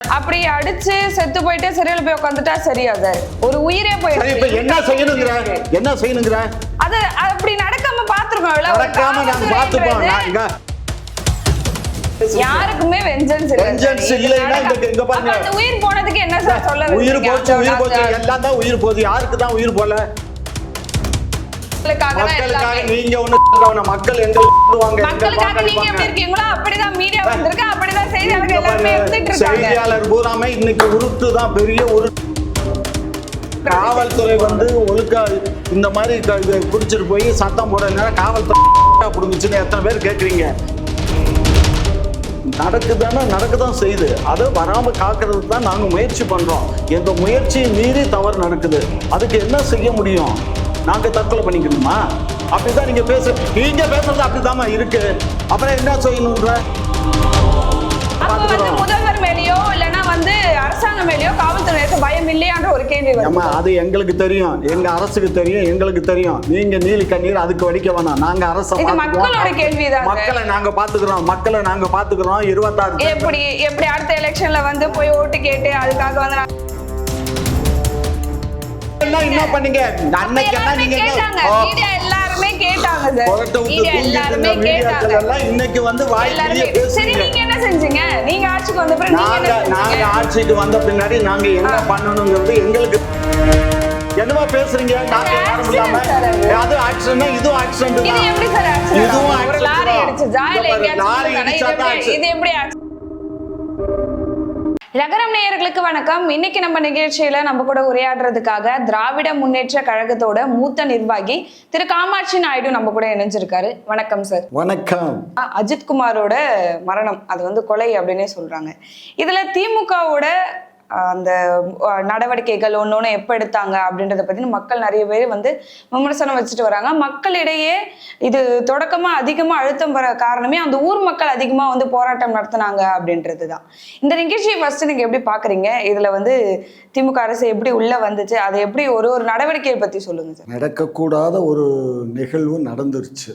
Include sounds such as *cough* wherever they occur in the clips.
அப்படி அடிச்சு செத்து போயிட்டு சிறையில் போய் உட்காந்துட்டா சரியா சார் ஒரு உயிரே இப்ப என்ன செய்யணுங்கிற? என்ன செய்யணுங்கிற? அது அப்படி நடக்காம பாத்துருக்கோம்ல நடக்காம நாங்க இங்க யாருக்குமே வெஞ்சன்ஸ் இல்ல. இது இல்லைன்னா இங்க பாருங்க. உயிர் போனதுக்கு என்ன சார் சொல்ல உயிர்? போச்சு உயிர் போச்சு எல்லாம் தான் உயிர் போகுது. யாருக்கு தான் உயிர் போல மக்களுக்காக. நீங்க ஒண்ணு மக்கள் எங்களுக்கு வாங்க மக்களுக்காக நீங்க எப்படி இருக்கீங்களோ அப்படிதான் மீடியா வந்திருக்கு அப்படிதான் செய்தியாளர்கள் எல்லாருமே இருந்துட்டு இருக்காங்க. செய்தியாளர் பூராமே இன்னைக்கு உருட்டு தான் பெரிய உருட்டு. காவல்துறை வந்து ஒழுக்கா இந்த மாதிரி குடிச்சிட்டு போய் சத்தம் போடுறதுனால காவல்துறை *laughs* புடுங்குச்சுன்னு எத்தனை பேர் கேட்குறீங்க நடக்குதானே நடக்கதான் செய்யுது. அதை வராம காக்கிறதுக்கு தான் நாங்க முயற்சி பண்றோம். எங்க முயற்சியை மீறி தவறு நடக்குது. அதுக்கு என்ன செய்ய முடியும்? நாங்க தற்கொலை பண்ணிக்கணுமா அப்படிதான் நீங்க பேச நீங்க பேசுறது அப்படிதாம்மா இருக்கு. அப்புறம் என்ன செய்யணுன்ற? அப்ப வந்து. முதல்வர் மேலயோ இல்லனா வந்து அரசாங்கம் மேலயோ காவல்துறைக்கு பயம் இல்லையான்ற ஒரு கேள்வி ஏம்மா வருது அது எங்களுக்கு தெரியும். எங்க அரசுக்கு தெரியும் எங்களுக்கு தெரியும். நீங்க நீலி கண்ணீர் அதுக்கு வடிக்க வேணாம். நாங்க அரசை இது. மக்களோட கேள்விதான். மக்களை நாங்க பாத்துக்கிறோம் மக்களை நாங்க பாத்துக்கிறோம் இருபத்தாறு எப்படி எப்படி அடுத்த எலெக்ஷன்ல வந்து போய் ஓட்டு கேட்டு அதுக்காக வந்து என்ன பண்ணீங்க? அன்னைக்கு என்ன எல்லாருமே நீங்க எல்லாருமே கேட்டாங்க. சார் இன்னைக்கு வந்து வாய் எல்லாருமே வெளியே சரி பேசுறீங்க என்ன செஞ்சீங்க? நீங்க ஆட்சிக்கு வந்த பிறகு நீங்க நாங்க ஆட்சிக்கு வந்த பின்னாடி நாங்க என்ன ஆ. பண்ணணுங்கிறது எங்களுக்கு என்னமா பேசுறீங்க? நாங்க அது யாரும் இல்லாம அது. ஆக்சிடென்ட் இதுவும் ஆக்சிடென்ட் இதுவும் ஆக்சிடென்ட் லாரி விழுந்ததா? இது எப்படி-? நகரம் நேயர்களுக்கு வணக்கம். இன்னைக்கு நம்ம நிகழ்ச்சியில நம்ம கூட உரையாடுறதுக்காக திராவிட முன்னேற்ற கழகத்தோட மூத்த நிர்வாகி திரு காமாட்சி நாயுடு நம்ம கூட இணைஞ்சிருக்காரு. வணக்கம் சார் வணக்கம். அஜித் குமாரோட மரணம் அது வந்து கொலை அப்படின்னே சொல்றாங்க. இதுல திமுகவோட அந்த நடவடிக்கைகள் நடவடிக்கைகள் ஒன்று எப்போ எடுத்தாங்க அப்படின்றத பற்றி மக்கள் நிறைய பேர் வந்து விமர்சனம் வச்சுட்டு வராங்க. மக்களிடையே இது தொடக்கமாக அதிகமாக அழுத்தம் வர காரணமே அந்த ஊர் மக்கள் அதிகமாக வந்து போராட்டம் நடத்தினாங்க அப்படின்றது தான் இந்த நிகழ்ச்சியை ஃபஸ்ட்டு நீங்கள் எப்படி பார்க்குறீங்க இதில் வந்து திமுக அரசு எப்படி உள்ளே வந்துச்சு? அதை எப்படி ஒரு ஒரு நடவடிக்கையை பற்றி சொல்லுங்கள் சார். நடக்கக்கூடாத ஒரு நிகழ்வு நடந்துருச்சு.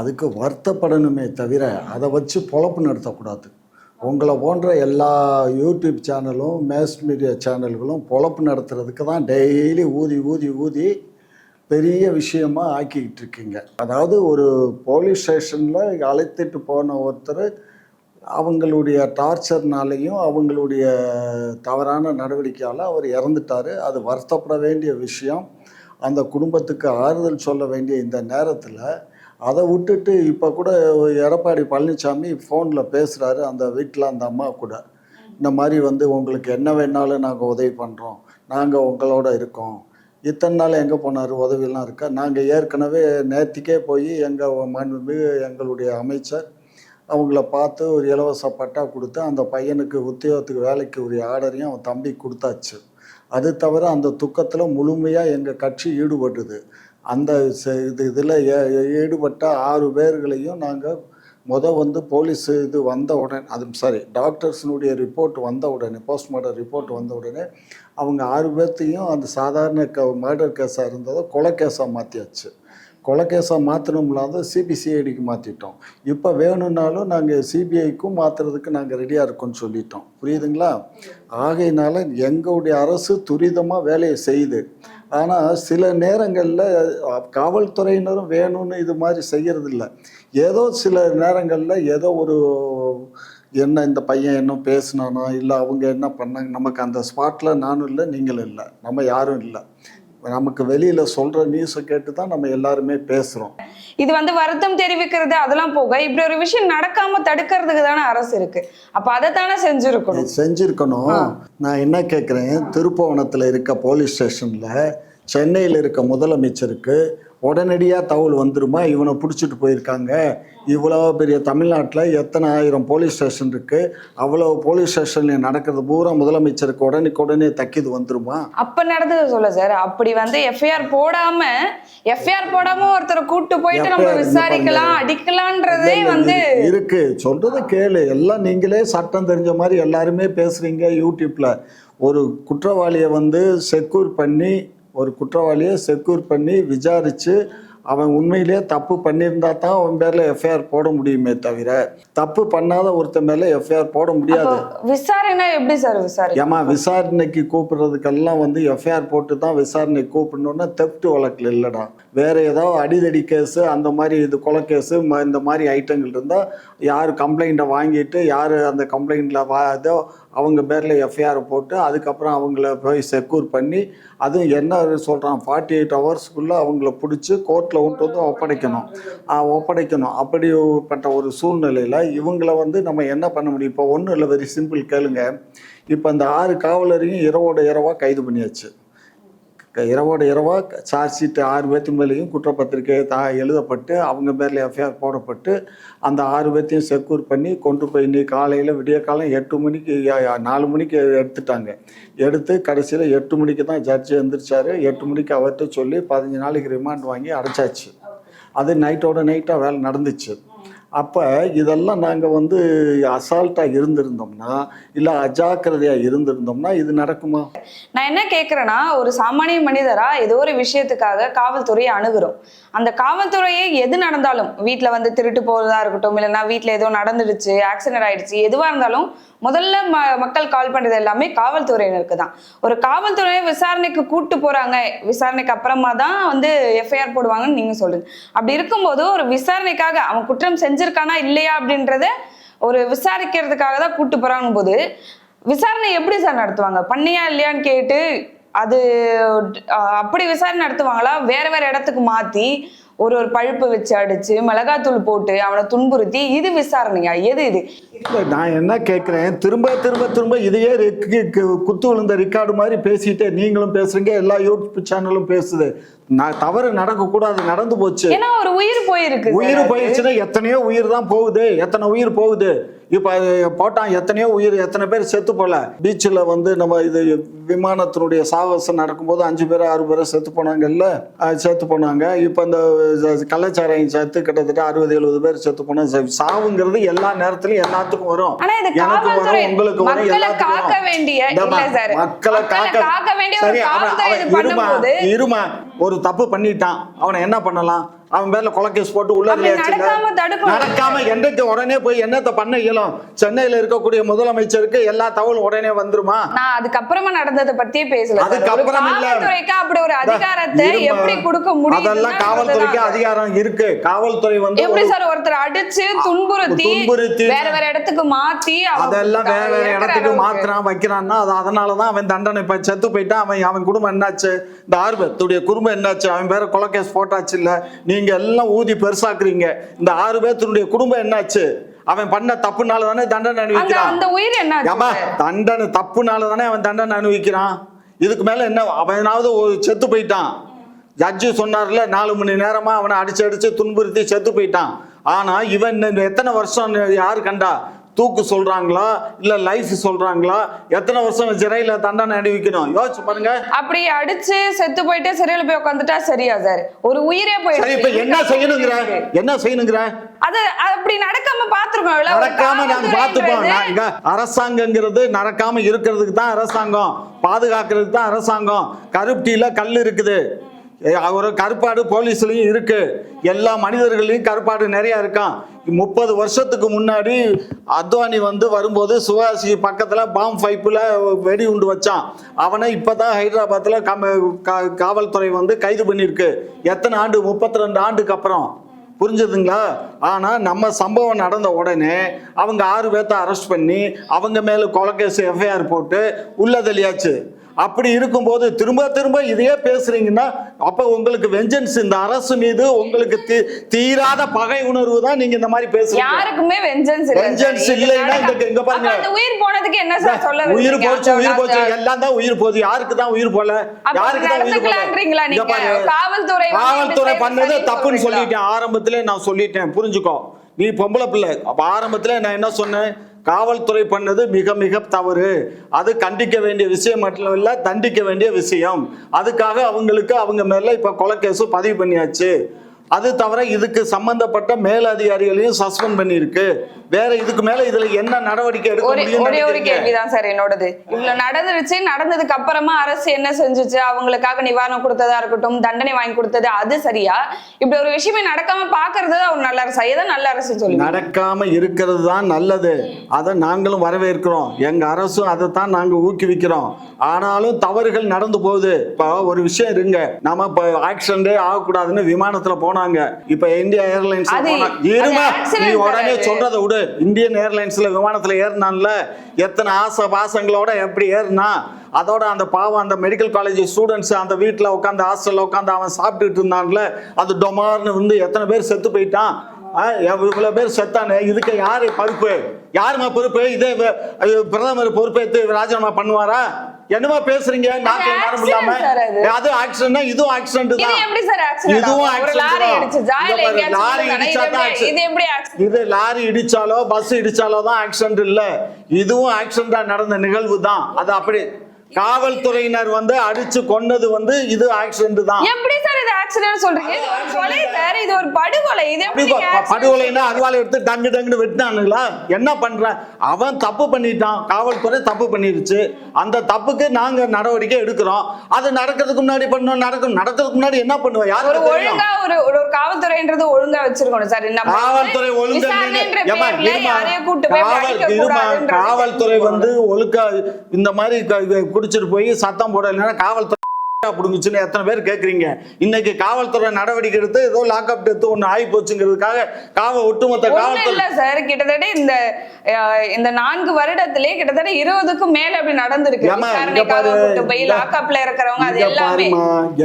அதுக்கு வருத்தப்படணுமே தவிர அதை வச்சு பொழப்பு நடத்தக்கூடாது. உங்களை போன்ற எல்லா யூடியூப் சேனலும் மேஸ் மீடியா சேனல்களும் பொழப்பு நடத்துறதுக்கு தான் டெய்லி ஊதி ஊதி ஊதி பெரிய விஷயமா ஆக்கிக்கிட்டு இருக்கீங்க. அதாவது ஒரு போலீஸ் ஸ்டேஷனில் அழைத்துட்டு போன ஒருத்தர் அவங்களுடைய டார்ச்சர்னாலையும் அவங்களுடைய தவறான நடவடிக்கையால் அவர் இறந்துட்டார். அது வருத்தப்பட வேண்டிய விஷயம். அந்த குடும்பத்துக்கு ஆறுதல் சொல்ல வேண்டிய இந்த நேரத்தில் அதை விட்டுட்டு இப்போ கூட எடப்பாடி பழனிசாமி ஃபோனில் பேசுகிறாரு அந்த வீட்டில் அந்த அம்மா கூட. இந்த மாதிரி வந்து உங்களுக்கு என்ன வேணாலும் நாங்கள் உதவி பண்ணுறோம் நாங்கள் உங்களோட இருக்கோம். இத்தனை நாள் எங்கே போனார்? உதவியெல்லாம் இருக்கா? நாங்கள் ஏற்கனவே நேற்றுக்கே போய் எங்கள் மாண்புமிகு எங்களுடைய அமைச்சர் அவங்கள பார்த்து ஒரு இலவச பட்டா கொடுத்து அந்த பையனுக்கு உத்தியோகத்துக்கு வேலைக்கு உரிய ஆர்டரையும் அவன் தம்பி கொடுத்தாச்சு. அது தவிர அந்த துக்கத்தில் முழுமையாக எங்கள் கட்சி ஈடுபட்டுது. அந்த இது இதில் ஈடுபட்ட ஆறு பேர்களையும் நாங்கள் முத வந்து போலீஸ் இது வந்த உடனே அது சாரி டாக்டர்ஸினுடைய ரிப்போர்ட் வந்த உடனே போஸ்ட்மார்ட்டம் ரிப்போர்ட் வந்த உடனே அவங்க ஆறு பேர்த்தையும் அந்த சாதாரண க மர்டர் கேஸாக இருந்ததை கொலை கேஸாக மாற்றியாச்சு கொலை மாற்றணும்லாத சிபிசிஐடிக்கு மாற்றிட்டோம் இப்போ வேணும்னாலும் நாங்கள் சிபிஐக்கும் மாற்றுறதுக்கு நாங்கள் ரெடியாக இருக்கோம்னு சொல்லிட்டோம். புரியுதுங்களா? ஆகையினால எங்களுடைய அரசு துரிதமாக வேலையை செய்யுது ஆனால் சில நேரங்களில் காவல்துறையினரும் வேணும்னு இது மாதிரி செய்யறதில்ல. ஏதோ சில நேரங்களில் ஏதோ ஒரு என்ன இந்த பையன் என்ன பேசினானோ இல்லை அவங்க என்ன பண்ணாங்க நமக்கு அந்த ஸ்பாட்டில் நானும் இல்லை நீங்களும் இல்லை. நம்ம யாரும் இல்லை. நமக்கு வெளியில் சொல்கிற நியூஸை கேட்டு தான் நம்ம எல்லாருமே பேசுகிறோம் இது வந்து வருத்தம் தெரிவிக்கிறது அதெல்லாம் போக இப்படி ஒரு விஷயம் நடக்காம தடுக்கிறதுக்கு தானே அரசு இருக்கு. அப்ப அதை தானே செஞ்சிருக்கணும். செஞ்சுருக்கணும் நான் என்ன கேட்குறேன் திருப்புவனத்தில் இருக்க போலீஸ் ஸ்டேஷனில் சென்னையில் இருக்க முதலமைச்சருக்கு உடனடியாக தகவல் வந்துருமா? இவனை பிடிச்சிட்டு போயிருக்காங்க. இவ்வளோ பெரிய தமிழ்நாட்டில் எத்தனை ஆயிரம் போலீஸ் ஸ்டேஷன் இருக்குது அவ்வளோ போலீஸ் ஸ்டேஷனில் நடக்கிறது பூரா முதலமைச்சருக்கு உடனுக்கு உடனே தக்கிது வந்துருமா? அப்ப நடந்தது சொல்ல சார். அப்படி வந்து எஃப்ஐஆர் போடாம எஃப்ஐஆர் போடாம ஒருத்தரை கூட்டு போயிட்டு நம்ம விசாரிக்கலாம். அடிக்கலான்றதே வந்து இருக்கு. சொல்றது கேளு. எல்லாம் நீங்களே சட்டம் தெரிஞ்ச மாதிரி எல்லாருமே பேசுறீங்க யூடியூப்ல. ஒரு குற்றவாளியை வந்து செக்யூர் பண்ணி ஒரு குற்றவாளியை செக்யூர் பண்ணி விசாரிச்சு அவன் உண்மையிலேயே தப்பு பண்ணியிருந்தா தான் அவன் பேரில் எஃப்ஐஆர் போட முடியுமே தவிர தப்பு பண்ணாத ஒருத்தன் மேலே எஃப்ஐஆர் போட முடியாது. விசாரணை எப்படி சார் விசாரணை ஏமா விசாரணைக்கு கூப்பிடுறதுக்கெல்லாம் வந்து எஃப்ஐஆர் போட்டு தான் விசாரணைக்கு கூப்பிடணுன்னா தெப்ட் வழக்கில் இல்லைடா. வேற ஏதாவது அடிதடி கேஸு அந்த மாதிரி இது கொலை கேஸு இந்த மாதிரி ஐட்டங்கள் இருந்தால் யார் கம்ப்ளைண்ட்டை வாங்கிட்டு யார் அந்த கம்ப்ளைண்ட்டில் வா இதோ அவங்க பேரில் எஃப்ஐஆர் போட்டு அதுக்கப்புறம் அவங்கள போய் செக்யூர் பண்ணி அதுவும் என்ன சொல்கிறான் ஃபார்ட்டி எயிட் ஹவர்ஸ்க்குள்ளே அவங்கள பிடிச்சி கோர்ட்டில் கொண்டு வந்து ஒப்படைக்கணும். ஒப்படைக்கணும். அப்படிப்பட்ட ஒரு சூழ்நிலையில் இவங்கள வந்து நம்ம என்ன பண்ண முடியும்? இப்போ ஒன்றும் இல்லை வெரி சிம்பிள் கேளுங்க. இப்போ அந்த ஆறு காவலரையும் இரவோட இரவாக கைது பண்ணியாச்சு. இரவோட இரவாக சார்ஜ் ஷீட் ஆறு பேர்த்து மேலேயும் குற்றப்பத்திரிக்கை தா எழுதப்பட்டு அவங்க பேரில் எஃப்ஐஆர் போடப்பட்டு அந்த ஆறு பேர்த்தையும் செக்யூர் பண்ணி கொண்டு போய் இன்னைக்கு காலையில் விடிய காலம் எட்டு மணிக்கு நாலு மணிக்கு எடுத்துட்டாங்க. எடுத்து கடைசியில் எட்டு மணிக்கு தான் ஜட்ஜி எந்திரிச்சாரு. எட்டு மணிக்கு அவர்கிட்ட சொல்லி பதினஞ்சு நாளைக்கு ரிமாண்ட் வாங்கி அடைச்சாச்சு. அது நைட்டோட நைட்டாக வேலை நடந்துச்சு. அப்போ இதெல்லாம் நாங்கள் வந்து அசால்ட்டாக இருந்திருந்தோம்னா இல்லை அஜாக்கிரதையாக இருந்திருந்தோம்னா இது நடக்குமா? நான் என்ன கேட்குறேன்னா ஒரு சாமானிய மனிதராக ஏதோ ஒரு விஷயத்துக்காக காவல்துறையை அணுகுறோம். அந்த காவல்துறையே எது நடந்தாலும் வீட்டில் வந்து திருட்டு போகிறதா இருக்கட்டும் இல்லைன்னா வீட்டில் ஏதோ நடந்துடுச்சு ஆக்சிடென்ட் ஆயிடுச்சு எதுவாக இருந்தாலும் முதல்ல ம மக்கள் கால் பண்ணுறது எல்லாமே காவல்துறையினருக்கு தான். ஒரு காவல்துறையை விசாரணைக்கு கூப்பிட்டு போகிறாங்க விசாரணைக்கு அப்புறமா தான் வந்து எஃப்ஐஆர் போடுவாங்கன்னு நீங்கள் சொல்லுங்க அப்படி இருக்கும்போது ஒரு விசாரணைக்காக அவன் குற்றம் செஞ்சிருக்கானா இல்லையா அப்படின்றத ஒரு விசாரிக்கிறதுக்காக தான் கூப்பிட்டு போகிறாங்க போது விசாரணை எப்படி சார் நடத்துவாங்க? பண்ணியா இல்லையான்னு கேட்டு அது அப்படி விசாரணை நடத்துவாங்களா? வேற வேற இடத்துக்கு மாத்தி ஒரு ஒரு பழுப்பு வச்சு அடிச்சு மிளகாத்தூள் போட்டு அவனை துன்புறுத்தி இது விசாரணையா? எது இது? நான் என்ன கேட்குறேன் திரும்ப திரும்ப திரும்ப இதையே குத்து விழுந்த ரெக்கார்டு மாதிரி பேசிட்டு நீங்களும் பேசுறீங்க எல்லா யூடியூப் சேனலும் பேசுது. நான் தவறு நடக்கக்கூடாது நடந்து போச்சு. ஏன்னா ஒரு உயிர் போயிருக்கு உயிர். போயிடுச்சுன்னா எத்தனையோ உயிர் தான் போகுது எத்தனை உயிர் போகுது? இப்போ போட்டான். எத்தனையோ உயிர் எத்தனை பேர் செத்து போல. பீச்சில் வந்து நம்ம இது விமானத்தினுடைய சாகசம் நடக்கும்போது அஞ்சு பேர் ஆறு பேர் செத்து போனாங்கல்ல செத்து போனாங்க. இப்போ இந்த கள்ளச்சாராயம் செத்து கிட்டத்தட்ட அறுபது எழுபது பேர் செத்து போனா சா- சாவுங்கிறது எல்லா நேரத்திலையும் எல்லாத்துக்கும் வரும். எனக்கு வரும் உங்களுக்கு வரும் எல்லாத்துக்கும் மக்களை காக்க சரி அவன் இருமா இருமா ஒரு தப்பு பண்ணிட்டான். அவனை என்ன பண்ணலாம்? அவன் பேர்ல கொலை கேஸ் போட்டு உள்ள. நடக்காம என்றைக்கு உடனே போய் என்னத்தை பண்ண இயலும்? சென்னையில இருக்கக்கூடிய முதலமைச்சருக்கு எல்லா தகவலும் உடனே வந்துருமா? நான் அதுக்கப்புறமா நடந்ததை பத்தியே பேசல அதுக்கப்புறம் இல்ல. அப்படி ஒரு அதிகாரத்தை. எப்படி கொடுக்க முடியும் அதெல்லாம் காவல்துறைக்கு அதிகாரம் இருக்கு. காவல்துறை வந்து எப்படி சார் ஒருத்தர் அடிச்சு துன்புறுத்தி துன்புறுத்தி வேற வேற இடத்துக்கு மாத்தி அதெல்லாம் வேற வேற இடத்துக்கு. மாத்துறான் வைக்கிறான்னா அது அதனாலதான் அவன் தண்டனை இப்ப செத்து போயிட்டான். அவன் அவன் குடும்பம் என்னாச்சு? இந்த ஆர்வத்துடைய குடும்பம் என்னாச்சு? அவன் பேர கொலை கேஸ் போட்டாச்சு இல்ல? நீங்க எல்லாம் ஊதி பெருசாக்குறீங்க. இந்த ஆறு பேர்த்தினுடைய குடும்பம் என்னாச்சு? அவன் பண்ண தப்புனால தானே தண்டனை அனுபவிக்கிறான். தண்டனை தப்புனால தானே அவன் தண்டனை அனுபவிக்கிறான். இதுக்கு மேல என்ன அவனாவது ஒரு செத்து போயிட்டான். ஜட்ஜு சொன்னார்ல நாலு மணி நேரமா அவனை அடிச்சு அடிச்சு துன்புறுத்தி செத்து போயிட்டான். ஆனா இவன் எத்தனை வருஷம் யாரு கண்டா? தூக்கு சொல்றாங்களா? இல்ல லைஃப் சொல்றாங்களா? எத்தனை வருஷம் சிறையில தண்டனை அனுபவிக்கணும் யோசிச்சு பாருங்க. அப்படி அடிச்சு செத்து போயிட்டு சிறையில போய் உட்காந்துட்டா சரியா சார்? ஒரு உயிரே சரி இப்ப என்ன செய்யணுங்கிற? என்ன செய்யணுங்கிற? அது அப்படி நடக்காம பாத்துருக்கோம் நடக்காம நாங்க இங்க அரசாங்கங்கிறது நடக்காம இருக்கிறதுக்கு தான் அரசாங்கம். பாதுகாக்கிறதுக்கு தான் அரசாங்கம். கருப்டியில கல் இருக்குது. ஒரு கருப்பாடு போலீஸ்லையும் இருக்கு. எல்லா மனிதர்களையும் கருப்பாடு நிறைய இருக்கான் முப்பது வருஷத்துக்கு முன்னாடி அத்வானி வந்து வரும்போது சுவாசி பக்கத்தில் பாம் ஃபைப்பில் வெடி உண்டு வச்சான். அவனை இப்பதான் ஹைதராபாத்தில் கம- காவல்துறை வந்து கைது பண்ணியிருக்கு. எத்தனை ஆண்டு? முப்பத்தி ரெண்டு ஆண்டுக்கு அப்புறம். புரிஞ்சுதுங்களா? ஆனால் நம்ம சம்பவம் நடந்த உடனே அவங்க ஆறு பேர்த்த அரெஸ்ட் பண்ணி அவங்க மேலே கொலகேஸ் எஃப்ஐஆர் போட்டு உள்ள தள்ளியாச்சு. அப்படி இருக்கும்போது திரும்ப திரும்ப இதையே பேசுறீங்கன்னா அப்ப உங்களுக்கு வெஞ்சன்ஸ் இந்த அரசு மீது உங்களுக்கு தீராத பகை உணர்வு தான் நீங்க இந்த மாதிரி பேசுறீங்க. யாருக்குமே வெஞ்சன்ஸ். இது இல்லைன்னா இந்த- இங்க பாருங்க. உயிர் போனதுக்கு என்ன சார் சொல்ல உயிர்? போச்சு உயிர் போச்சு எல்லாம் தான் உயிர் போகுது. யாருக்கு தான் உயிர் போல? யாருக்கு தான் உயிர் போல? நடந்துக்கலான்றீங்களா இங்க நீங்க? காவல்துறை காவல்துறை பண்ணது தப்புன்னு? சொல்லிட்டேன். ஆரம்பத்திலே நான் சொல்லிட்டேன். புரிஞ்சுக்கோ. நீ பொம்பளை பிள்ளை. அப்ப ஆரம்பத்திலே நான் என்ன சொன்னேன்? காவல்துறை பண்ணது மிக மிக தவறு. அது கண்டிக்க வேண்டிய விஷயம் மட்டும் இல்லை தண்டிக்க வேண்டிய விஷயம். அதுக்காக அவங்களுக்கு அவங்க மேல இப்ப கொலை பதிவு பண்ணியாச்சு. அது தவிர இதுக்கு சம்பந்தப்பட்ட மேலதிகாரிகளையும் சஸ்பெண்ட் பண்ணியிருக்கு. வேற இதுக்கு மேல இதுல என்ன நடவடிக்கை எடுக்க ஒரே ஒரே ஒரு கேள்விதான் சார் என்னோடது. இவ்வளவு நடந்துருச்சு நடந்ததுக்கு அப்புறமா அரசு என்ன செஞ்சுச்சு? அவங்களுக்காக நிவாரணம் கொடுத்ததா இருக்கட்டும் தண்டனை வாங்கி கொடுத்தது அது சரியா? இப்படி ஒரு விஷயமே நடக்காம பாக்குறது ஒரு நல்ல அரசா? எதை நல்ல அரசு சொல்லி நடக்காம இருக்கிறது தான் நல்லது. அதை நாங்களும் வரவேற்கிறோம். எங்க அரசும் அதை தான் நாங்க ஊக்குவிக்கிறோம். ஆனாலும் தவறுகள் நடந்து போகுது. இப்போ ஒரு விஷயம் இருங்க. நம்ம இப்போ ஆக்சிடென்டே ஆகக்கூடாதுன்னு விமானத்துல போனாங்க. இப்போ இந்தியா ஏர்லைன்ஸ் உடனே. சொல்றதை விடு. இந்தியன் ஏர்லைன்ஸில் விமானத்தில் ஏறினான்ல எத்தனை ஆசை பாசங்களோட எப்படி ஏறினா அதோட அந்த பாவம் அந்த மெடிக்கல் காலேஜ் ஸ்டூடெண்ட்ஸ் அந்த வீட்டில் உட்காந்து ஹாஸ்டலில் உட்காந்து அவன் சாப்பிட்டுட்டு இருந்தான்ல அது டொமார்னு வந்து எத்தனை பேர் செத்து போயிட்டான்? ஆ, பேர் செத்தானே இதுக்கு யார் பொறுப்பு? யாருமா பொறுப்பு? இதே பிரதமர் பொறுப்பேற்று ராஜினாமா பண்ணுவாரா? என்னமா பேசுறீங்க? நாட்டில் நேரம் இல்லாம. அது. ஆக்சிடென்ட்னா இதுவும் ஆக்சிடென்ட் இது தான். எப்படி சார் ஆக்சிடென்ட் இதுவும் accident லாரி இடிச்சா இது தான் எப்படி- இது எப்படி? இது லாரி இடிச்சாலோ பஸ் இடிச்சாலோ தான் ஆக்சிடென்ட் இல்ல. இதுவும் ஆக்சிடென்டா நடந்த நிகழ்வு தான். அது அப்படி காவல்துறையினர் வந்து அடிச்சு கொன்னது வந்து இது ஆக்சிடென்ட் தான். எப்படி சார் இது ஆக்சிடென்ட் சொல்றீங்க? இது ஒரு கொலை சார் இது ஒரு படுகொலை. இது எப்படி அப்படி நீங்க ப- accident படுகொலைன்னா அருவாளை எடுத்து டங்கு டங்குன்னு வெட்டினானுங்களா? என்ன பண்றான் அவன் தப்பு பண்ணிட்டான். காவல்துறை தப்பு பண்ணிருச்சு. அந்த தப்புக்கு நாங்க நடவடிக்கை எடுக்கிறோம். அது நடக்கிறதுக்கு முன்னாடி பண்ணோம் நடக்கும் நடக்கிறதுக்கு முன்னாடி என்ன பண்ணுவோம் தெரியும்? ஒழுங்கா ஒரு ஒரு காவல்துறைன்றது ஒழுங்கா வச்சிருக்கணும் சார். நம்ம காவல்துறை ஒழுங்கா காவல்துறை வந்து ஒழுக்கா இந்த மாதிரி குடிச்சிட்டு போய் சத்தம் போடலைன்னா காவல்துறை *laughs* புடுங்குச்சுன்னு எத்தனை பேர் கேக்குறீங்க? இன்னைக்கு காவல்துறை நடவடிக்கை எடுத்து ஏதோ லாக்அப் டெத்து ஒண்ணு ஆகி போச்சுங்கிறதுக்காக காவ ஒட்டுமொத்த காவல்துறை சார். கிட்டத்தட்ட இந்த இந்த நான்கு வருடத்திலே கிட்டத்தட்ட இருபதுக்கும் மேல அப்படி நடந்திருக்கு. லாக்அப்ல இருக்கிறவங்க அது எல்லாமே.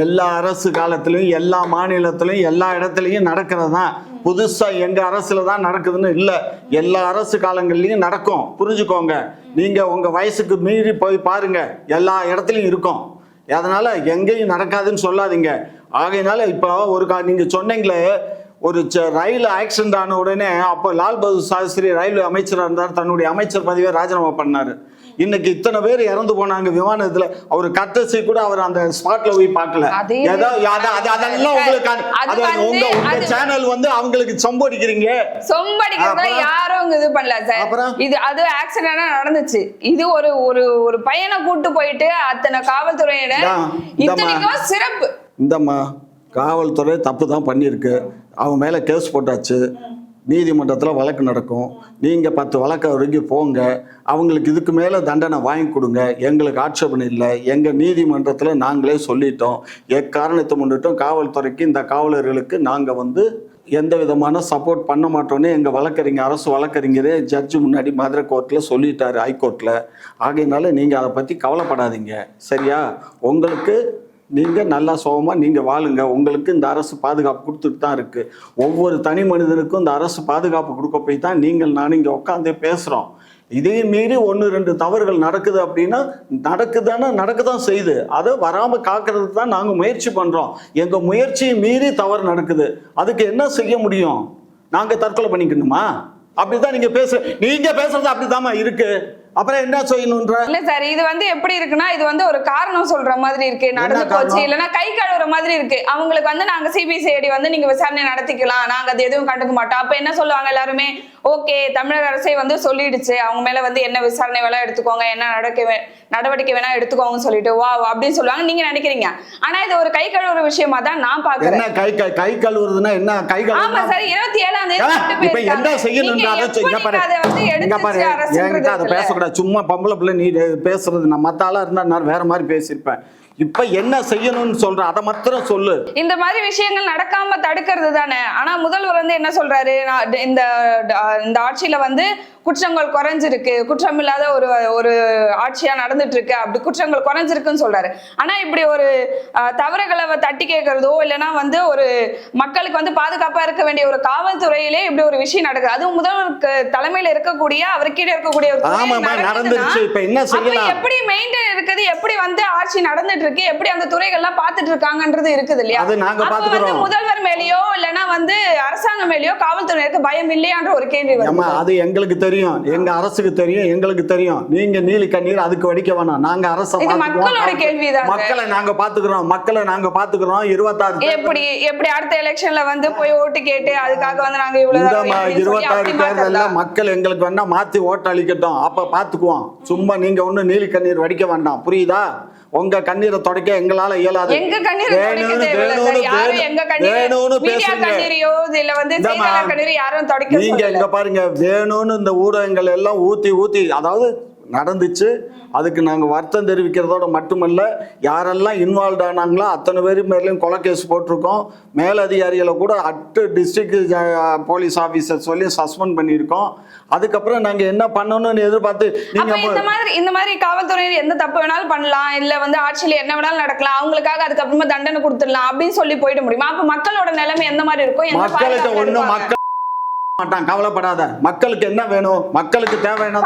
எல்லா அரசு காலத்திலயும் எல்லா மாநிலத்திலயும் எல்லா இடத்துலயும் நடக்கிறது தான் புதுசா எங்க அரசுல தான் நடக்குதுன்னு இல்லை. எல்லா அரசு காலங்கள்லயும் நடக்கும். புரிஞ்சுக்கோங்க. நீங்க உங்க வயசுக்கு மீறி போய் பாருங்க. எல்லா இடத்துலயும் இருக்கும். அதனால எங்கேயும் நடக்காதுன்னு சொல்லாதீங்க. ஆகையினால இப்போ ஒரு கா நீங்க சொன்னீங்களே ஒரு ச- ரயில் ஆக்சிடென்ட் ஆன உடனே அப்போ லால் பகதூர் சாஸ்திரி ரயில்வே அமைச்சராக இருந்தார். தன்னுடைய அமைச்சர் பதவியை ராஜினாமா பண்ணாரு. இன்னைக்கு இத்தனை பேர் இறந்து போனாங்க விமானத்துல. அவர் கட்டசி கூட அவர் அந்த ஸ்பாட்ல போய் பார்க்கல. அதெல்லாம் உங்களுக்கு உங்க சேனல் வந்து அவங்களுக்கு சம்படிக்கிறீங்க. சொம்படிக்கிறதுல? யாரும் இது பண்ணல சார்? இது அது ஆக்சிடென்டா நடந்துச்சு. இது ஒரு ஒரு ஒரு பையனை கூட்டு போயிட்டு அத்தனை காவல்துறையினர். இத்தனைக்கும் சிறப்பு. இந்தம்மா காவல்துறை தப்பு தான் பண்ணியிருக்கு. அவன் மேலே கேஸ் போட்டாச்சு. நீதிமன்றத்தில் வழக்கு நடக்கும். நீங்கள் பத்து வழக்கு வரைக்கும் போங்க. அவங்களுக்கு இதுக்கு மேலே தண்டனை வாங்கி கொடுங்க. எங்களுக்கு ஆட்சேபனை இல்லை. எங்கள் நீதிமன்றத்தில் நாங்களே சொல்லிட்டோம். எக்காரணத்தை முன்னிட்டும் காவல்துறைக்கு இந்த காவலர்களுக்கு நாங்கள் வந்து எந்த விதமான சப்போர்ட் பண்ண மாட்டோன்னு எங்கள் வழக்கறிஞர் அரசு வழக்கறிஞரே ஜட்ஜு முன்னாடி மதுரை கோர்ட்டில் சொல்லிட்டாரு ஹைகோர்ட்டில் ஆகையினால நீங்கள் அதை பற்றி கவலைப்படாதீங்க. சரியா? உங்களுக்கு நீங்கள் நல்லா சுகமாக நீங்கள் வாழுங்க. உங்களுக்கு இந்த அரசு பாதுகாப்பு கொடுத்துட்டு தான் இருக்குது ஒவ்வொரு தனி மனிதனுக்கும் இந்த அரசு பாதுகாப்பு கொடுக்க போய் தான் நீங்கள் நான் இங்கே உட்காந்து பேசுகிறோம் இதையும் மீறி ஒன்று ரெண்டு தவறுகள் நடக்குது அப்படின்னா நடக்குதானே நடக்க தான் செய்யுது. அதை வராமல் காக்கிறதுக்கு தான் நாங்கள் முயற்சி பண்ணுறோம் எங்கள் முயற்சியை மீறி தவறு நடக்குது. அதுக்கு என்ன செய்ய முடியும்? நாங்கள் தற்கொலை பண்ணிக்கணுமா? அப்படி தான் நீங்கள் பேச நீங்கள் பேசுறது அப்படிதாம்மா இருக்குது அப்புறம் என்ன செய்யணுன்ற? இல்ல சார் இது வந்து எப்படி இருக்குன்னா இது வந்து ஒரு காரணம் சொல்ற மாதிரி இருக்கு. நடந்து? போச்சு. இல்லைன்னா கை கழுவுற மாதிரி இருக்கு. அவங்களுக்கு வந்து நாங்க சிபிசிஐடி வந்து நீங்க விசாரணை நடத்திக்கலாம். நாங்க அது எதுவும் கண்டுக்க மாட்டோம். அப்ப என்ன சொல்லுவாங்க எல்லாருமே? ஓகே தமிழக அரசே வந்து சொல்லிடுச்சு. அவங்க மேல வந்து என்ன விசாரணை வேணா எடுத்துக்கோங்க. என்ன நடக்க நடவடிக்கை வேணா எடுத்துக்கோங்கன்னு சொல்லிட்டு வா அப்படின்னு சொல்லுவாங்க. நீங்க நினைக்கிறீங்க. ஆனா இது ஒரு கை கழுவுற விஷயமா தான் நான் பாக்குறேன். கை கை கை கழுவுறதுன்னா என்ன? கை ஆமா சார் இருபத்தி ஏழாம் தேதி என்ன. செய்யணும்ன்ற நீங்க அதை வந்து அதை இருக்குல்ல? பேசக்கூடாது. சும்மா பொம்பளை பிள்ளை நீ பேசுறது நான் மத்த ஆளா இருந்தா நான் வேற மாதிரி பேசியிருப்பேன். இப்ப என்ன செய்யணும்னு சொல்ற? அதை மாத்திரம் சொல்லு. இந்த மாதிரி விஷயங்கள் நடக்காம தடுக்கிறது தானே? ஆனா முதல்வர் வந்து என்ன சொல்றாரு? நான் இந்த இந்த ஆட்சியில வந்து குற்றங்கள் குறைஞ்சிருக்கு குற்றம் இல்லாத ஒரு ஒரு ஆட்சியா நடந்துட்டு இருக்கு அப்படி குற்றங்கள் குறைஞ்சிருக்குன்னு சொல்றாரு. ஆனா இப்படி ஒரு தவறுகளை தட்டி கேட்கறதோ இல்லைன்னா வந்து ஒரு மக்களுக்கு வந்து பாதுகாப்பா இருக்க வேண்டிய ஒரு காவல்துறையிலே இப்படி ஒரு விஷயம் நடக்குது. அதுவும் முதல்வருக்கு தலைமையில இருக்கக்கூடிய அவர் கீழே இருக்கக்கூடிய ஒரு? எப்படி மெயின்டைன் இருக்குது? எப்படி வந்து ஆட்சி நடந்துட்டு இருக்கு எப்படி அந்த துறைகள்லாம் பார்த்துட்டு இருக்காங்கன்றது இருக்குது இல்லையா? அது அப்ப வந்து. முதல்வர் மேலேயோ இல்லைன்னா வந்து அரசாங்கம் மேலேயோ காவல்துறையினருக்கு பயம் இல்லையான்ற ஒரு கேள்வி அது எங்களுக்கு தெரியும். தெரியும். எங்க அரசுக்கு தெரியும் எங்களுக்கு தெரியும். நீங்க நீலி கண்ணீர் அதுக்கு வடிக்க வேணாம். நாங்க அரசை. மக்களை நாங்க பாத்துக்கிறோம் மக்களை நாங்க பாத்துக்கிறோம் இருபத்தாறு எப்படி எப்படி அடுத்த எலெக்ஷன்ல வந்து போய் ஓட்டு கேட்டு அதுக்காக வந்து நாங்க இவ்வளவு இருபத்தாறு தேர்தல்ல? மக்கள் எங்களுக்கு வேணா மாத்தி ஓட்டு அளிக்கட்டும். அப்ப பாத்துக்குவோம் சும்மா நீங்க ஒண்ணு நீலி கண்ணீர் வடிக்க வேண்டாம். புரியுதா? உங்க கண்ணீரை தொடக்க எங்களால இயலாது. எங்க கண்ணீர் எங்க நீங்க இங்க பாருங்க வேணும்னு இந்த ஊடகங்கள் எல்லாம் ஊத்தி ஊத்தி அதாவது நடந்துச்சு. அதுக்கு நாங்க வருத்தம் தெரிவிக்கிறதோட மட்டுமல்ல யாரெல்லாம் இன்வால்வ் ஆனாங்களோ அத்தனை பேர் மேலேயும் கொலை கேஸ் போட்டிருக்கோம். மேலதிகாரிகளை கூட அட்டு டிஸ்ட்ரிக்ட் போலீஸ் ஆஃபீஸர் சொல்லி சஸ்பெண்ட் பண்ணியிருக்கோம். அதுக்கப்புறம் நாங்க என்ன பண்ணணும்னு எதிர்பார்த்து அப்ப நீங்க இந்த மாதிரி இந்த மாதிரி காவல்துறையினர் எந்த தப்பு வேணாலும் பண்ணலாம். இல்ல வந்து ஆட்சியில என்ன வேணாலும் நடக்கலாம். அவங்களுக்காக அதுக்கப்புறமா தண்டனை கொடுத்துடலாம் அப்படின்னு சொல்லி போயிட முடியுமா? அப்ப மக்களோட நிலைமை எந்த மாதிரி இருக்கும்? ஒண்ணும் இருப்பாங்க? மக்கள் மாட்டான் கவலைப்படாத. மக்களுக்கு என்ன வேணும்? மக்களுக்கு தேவையான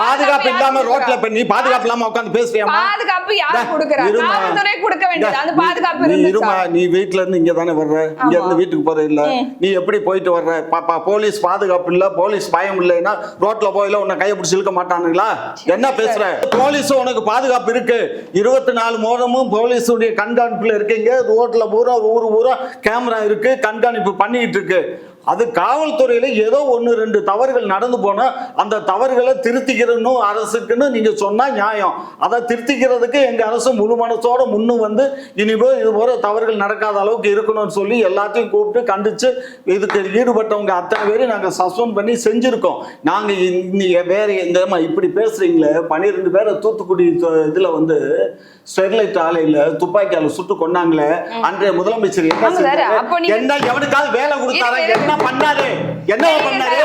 பாதுகாப்பு இல்லாம ரோட்ல இப்ப நீ பாதுகாப்பு இல்லாம உட்காந்து பேசுறியாமா பாதுகாப்பு யார் டா, கொடுக்கறா? இருமா. நீ- பாதுகாப்பு நீ இருந்துச்சா? இருமா. நீ வீட்ல இருந்து இங்க தானே வர்ற? இங்க இருந்து வீட்டுக்கு போற இல்ல. நீ எப்படி போயிட்டு வர்ற? பாப்பா போலீஸ் பாதுகாப்பு இல்ல போலீஸ் பயம் இல்லைன்னா ரோட்ல போயில உன்னை கைய பிடிச்சி இழுக்க மாட்டானுங்களா? என்ன பேசுற? போலீஸ் உனக்கு பாதுகாப்பு இருக்கு. இருபத்தி நாலு மோதமும் போலீஸுடைய கண்காணிப்புல இருக்கீங்க ரோட்ல பூரா ஊர் பூரா கேமரா இருக்கு கண்காணிப்பு பண்ணிட்டு இருக்கு. அது காவல்துறையில ஏதோ ஒன்று ரெண்டு தவறுகள் நடந்து போனா அந்த தவறுகளை திருத்திக்கிறணும் அரசுக்குன்னு நீங்க சொன்னா நியாயம். அதை திருத்திக்கிறதுக்கு எங்க அரசு முழு மனசோட முன்னும் வந்து இனிமே இது போல தவறுகள் நடக்காத அளவுக்கு இருக்கணும்னு சொல்லி எல்லாத்தையும் கூப்பிட்டு கண்டிச்சு இதுக்கு ஈடுபட்டவங்க அத்தனை பேரும் நாங்க சஸ்பெண்ட் பண்ணி செஞ்சிருக்கோம். நாங்க இன்னி வேற இந்த இப்படி பேசுறீங்களே பன்னிரெண்டு பேரை தூத்துக்குடி இதுல வந்து ஸ்டெர்லைட் ஆலையில துப்பாக்கியால சுட்டு கொண்டாங்களே அன்றைய முதலமைச்சர் என்ன எவனுக்காவது வேலை கொடுத்தாரா இரு, என்ன பண்ணாரு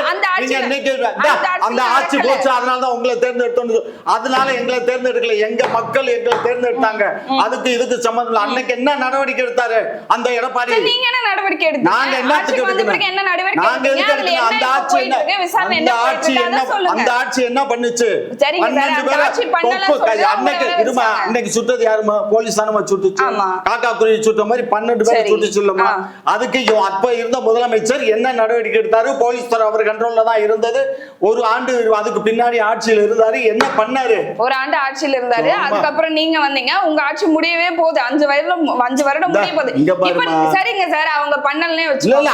நீங்க இன்னைக்கு அந்த ஆட்சி. போச்சு அதனால தான் உங்களை தேர்ந்தெடுத்தோம் அதனால எங்களை தேர்ந்தெடுக்கல எங்க மக்கள் எங்களை தேர்ந்தெடுத்தாங்க அதுக்கு இதுக்கு சம்பந்தம் இல்லை அன்னைக்கு என்ன நடவடிக்கை எடுத்தாரு அந்த எடப்பாடி நீங்க என்ன நடவடிக்கை எடுத்தீங்க நாங்க என்னத்துக்கு எடுக்கணும்? என்ன நடவடிக்கை நாங்க? எதுக்கு அந்த ஆட்சி என்ன அந்த ஆட்சி? என்ன. அந்த ஆட்சி என்ன பண்ணுச்சு அன்னைக்கு இருமா. இன்னைக்கு சுட்டது யாருமா போலீஸ் தானே சுட்டுச்சு. காக்கா குருவி சுட்ட மாதிரி பன்னெண்டு பேரை. சுட்டுச்சு இல்லம்மா ஆ. அதுக்கு அப்ப இருந்த முதலமைச்சர் என்ன நடவடிக்கை எடுத்தாரு போலீஸ் துறை அவர் கண்ட்ரோல்ல தான் இருந்தது. ஒரு ஆண்டு அதுக்கு பின்னாடி ஆட்சியில் இருந்தாரு. என்ன பண்ணாரு? ஒரு ஆண்டு ஆட்சியில இருந்தாரு. அதுக்கப்புறம் நீங்க வந்தீங்க. உங்க ஆட்சி முடியவே போகுது. அஞ்சு வருடம் அஞ்சு வருடம் முடிய போகுது. சரிங்க சார். அவங்க பண்ணலனே வச்சுக்கோங்க.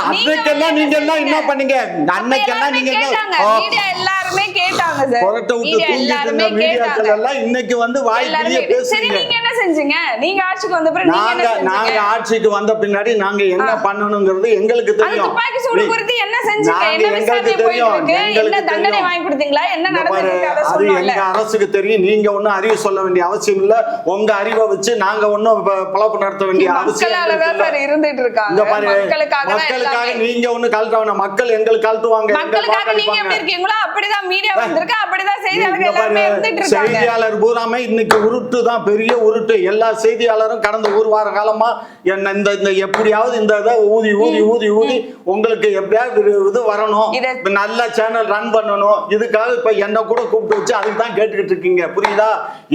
இல்ல நீங்க எல்லாம் என்ன? பண்ணீங்க? அன்னைக்கெல்லாம் நீங்க மீடியா எல்லாருமே கேட்டாங்க சார். புரட்ட விட்டு எல்லாருமே கேட்டாங்க. எல்லாம் இன்னைக்கு வந்து வாய் பேசுறீங்க நீங்க என்ன செஞ்சீங்க? நீங்க ஆட்சிக்கு வந்த பிறகு நீங்க நாங்க ஆட்சிக்கு வந்த பின்னாடி நாங்க என்ன ஆ. பண்ணணுங்கிறது எங்களுக்கு தெரியும். துப்பாக்கி சூடு குறித்து என்ன செஞ்சீங்க? என்ன விசாரணை போயிட்டு இருக்கு? என்ன தண்டனை. வாங்கி கொடுத்தீங்களா? என்ன பாரு, அதை எங்க அரசுக்கு தெரியும். நீங்க ஒண்ணும் அறிவு சொல்ல வேண்டிய அவசியம் இல்ல. உங்க அறிவை வச்சு நாங்க ஒண்ணும் பொழப்பு நடத்த வேண்டிய அவசியம் இருந்துட்டு இருக்காங்க. மக்களுக்காக. நீங்க ஒண்ணு கழட்ட வேணாம் மக்கள் எங்களுக்கு கழட்டுவாங்க. மக்களுக்காக நீங்க எப்படி. இருக்கீங்களோ அப்படிதான் மீடியா வந்திருக்கு. அப்படிதான் செய்தியாளர்கள் எல்லாருமே இருந்துட்டு இருக்காங்க. செய்தியாளர் பூராமே இன்னைக்கு உருட்டு தான் பெரிய உருட்டு. எல்லா செய்தியாளரும் கடந்த ஒரு வார காலமா என்ன இந்த இந்த எப்படியாவது இந்த இதை ஊதி ஊதி ஊதி ஊதி உங்களுக்கு எப்படியாவது இது- வரணும். நல்ல சேனல் ரன் பண்ணணும். இதுக்காக இப்ப என்ன கூட கூப்பிட்டு வச்சு அதுக்கு தான் கேட்டுக்கிட்டு இருக்கீங்க. புரியுதா?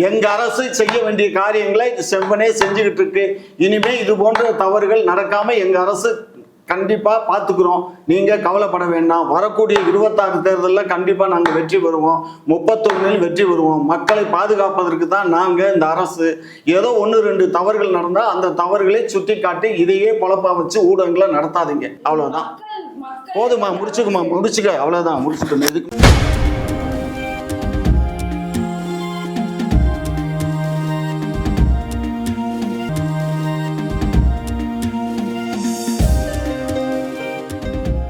எங்க அரசு செய்ய வேண்டிய காரியங்களை செவ்வனே செஞ்சுக்கிட்டு இருக்கு. இனிமே இது போன்ற தவறுகள் நடக்காம எங்க அரசு கண்டிப்பா பாத்துக்கிறோம். நீங்க கவலைப்பட வேண்டாம். வரக்கூடிய இருபத்தாறு தேர்தலில் கண்டிப்பா நாங்க வெற்றி பெறுவோம். முப்பத்தொன்னில் வெற்றி பெறுவோம். மக்களை பாதுகாப்பதற்கு தான் நாங்க இந்த அரசு. ஏதோ ஒன்று ரெண்டு தவறுகள் நடந்தா அந்த தவறுகளை சுட்டி காட்டி இதையே பொழப்பா வச்சு ஊடகங்களை நடத்தாதீங்க. அவ்வளவுதான். போதுமா முடிச்சுக்குமா முடிச்சுக்க. அவ்வளவுதான் முடிச்சுக்கணும். இதுக்கு